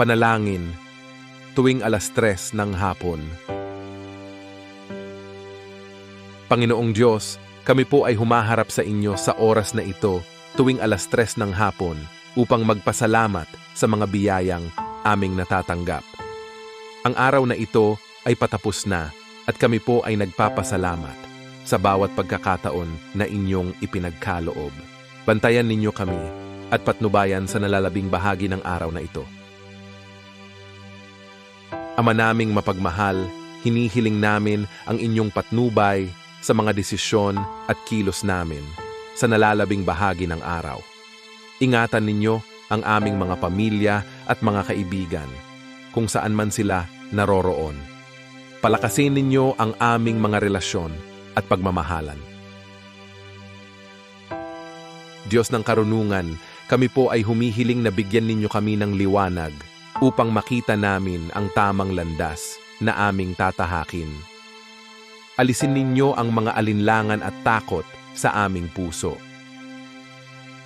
Panalangin tuwing alas tres ng hapon. Panginoong Diyos, kami po ay humaharap sa inyo sa oras na ito tuwing alas tres ng hapon upang magpasalamat sa mga biyayang aming natatanggap. Ang araw na ito ay patapos na at kami po ay nagpapasalamat sa bawat pagkakataon na inyong ipinagkaloob. Bantayan ninyo kami at patnubayan sa nalalabing bahagi ng araw na ito. Ama naming mapagmahal, hinihiling namin ang inyong patnubay sa mga desisyon at kilos namin sa nalalabing bahagi ng araw. Ingatan ninyo ang aming mga pamilya at mga kaibigan kung saan man sila naroroon. Palakasin ninyo ang aming mga relasyon at pagmamahalan. Diyos ng karunungan, kami po ay humihiling na bigyan ninyo kami ng liwanag upang makita namin ang tamang landas na aming tatahakin. Alisin ninyo ang mga alinlangan at takot sa aming puso.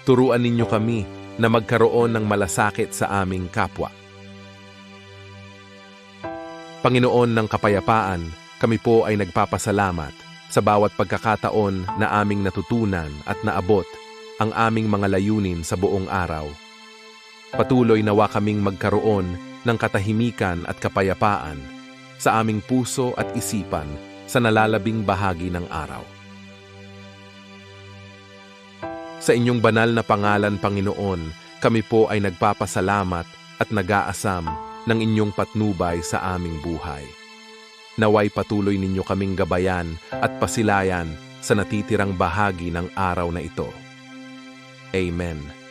Turuan ninyo kami na magkaroon ng malasakit sa aming kapwa. Panginoon ng kapayapaan, kami po ay nagpapasalamat sa bawat pagkakataon na aming natutunan at naabot ang aming mga layunin sa buong araw. Patuloy nawa kaming magkaroon ng katahimikan at kapayapaan sa aming puso at isipan sa nalalabing bahagi ng araw. Sa inyong banal na pangalan, Panginoon, kami po ay nagpapasalamat at nag-aasam ng inyong patnubay sa aming buhay. Naway patuloy ninyo kaming gabayan at pasilayan sa natitirang bahagi ng araw na ito. Amen.